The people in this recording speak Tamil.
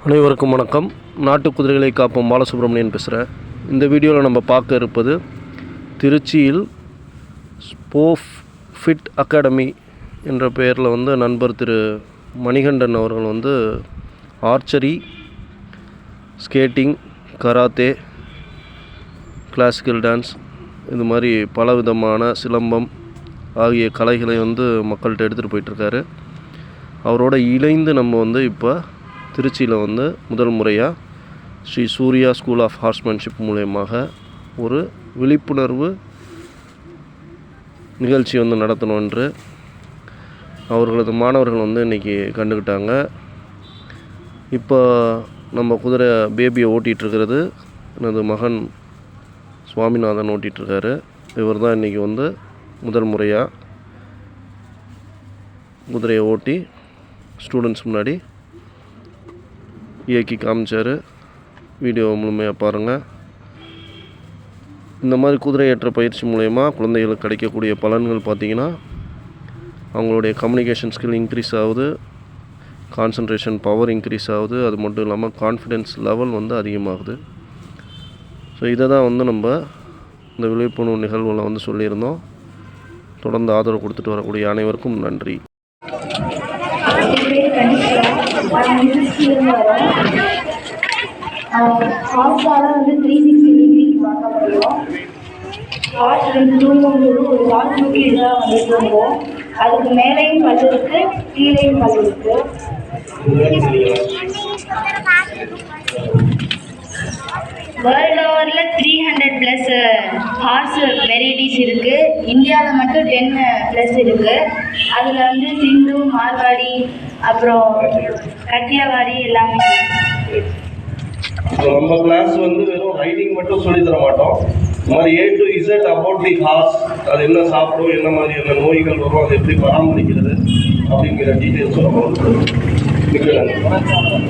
அனைவருக்கும் வணக்கம். நாட்டு குதிரைகளை காப்போம் பாலசுப்ரமணியன் பேசுகிறேன் இந்த வீடியோவில் நம்ம பார்க்க இருப்பது திருச்சியில் ஸ்போஃப் ஃபிட் அகாடமி என்ற பெயரில் வந்து நண்பர் திரு மணிகண்டன் அவர்கள் வந்து archery skating karate classical dance இது மாதிரி பல விதமான சிலம்பம் ஆகிய கலைகளை வந்து மக்கள்கிட்ட எடுத்துகிட்டு போயிட்டுருக்காரு அவரோட இணைந்து நம்ம வந்து இப்போ திருச்சியில் வந்து முதல் முறையாக Shri Surya school of horsemanship மூலயமாக ஒரு விழிப்புணர்வு நிகழ்ச்சி வந்து நடத்தணும் என்று அவர்களது மாணவர்கள் வந்து இன்றைக்கி கண்டுக்கிட்டாங்க. இப்போ நம்ம குதிரை பேபியை ஓட்டிகிட்ருக்கிறது. எனது மகன் சுவாமிநாதன் ஓட்டிகிட்ருக்காரு. இவர் தான் இன்றைக்கி வந்து முதல் முறையாக குதிரையை ஓட்டி ஸ்டூடெண்ட்ஸ் முன்னாடி இயக்கி காமிச்சார். வீடியோ முழுமையாக பாருங்கள் இந்த மாதிரி குதிரை ஏற்ற பயிற்சி மூலயமா குழந்தைகளுக்கு கிடைக்கக்கூடிய பலன்கள் பார்த்திங்கன்னா அவங்களுடைய கம்யூனிகேஷன் ஸ்கில் இன்க்ரீஸ் ஆகுது. கான்சன்ட்ரேஷன் பவர் இன்க்ரீஸ் ஆகுது. அது மட்டும் இல்லாமல் கான்ஃபிடென்ஸ் லெவல் வந்து அதிகமாகுது. ஸோ இதை தான் வந்து நம்ம இந்த விழிப்புணர்வு நிகழ்வுகளை வந்து சொல்லியிருந்தோம். தொடர்ந்து ஆதரவு கொடுத்துட்டு வரக்கூடிய அனைவருக்கும் நன்றி. திருச்சியிலேருந்து வரேன் ஹாஸ்டால வந்து த்ரீ சிக்ஸ்டி டிகிரி பார்க்க முடியும். ஹார்ட் வந்து தூங்கும்போது ஒரு கால் தூக்கி தான் வந்து தூங்குவோம் அதுக்கு மேலேயும் பல் இருக்கு கீழேயும் பல் இருக்கு. வேர்ல்டு ஓவரில் three hundred plus horse varieties இருக்குது இந்தியாவில் மட்டும் டென் ப்ளஸ் uh, இருக்குது அதில் வந்து சிந்து மார்வாடி அப்புறம் கட்டியாவாடி எல்லாமே நம்ம கிளாஸ் வந்து வெறும் ரைடிங் மட்டும் சொல்லி தர மாட்டோம். இந்த மாதிரி A to Z about the horse அது என்ன சாப்பிடும் என்ன மாதிரியான நோய்கள் வரும் அதை எப்படி பராமரிக்கிறது அப்படிங்கிற டீட்டெயில்ஸும் நம்ம வந்து மிக்க நன்றி.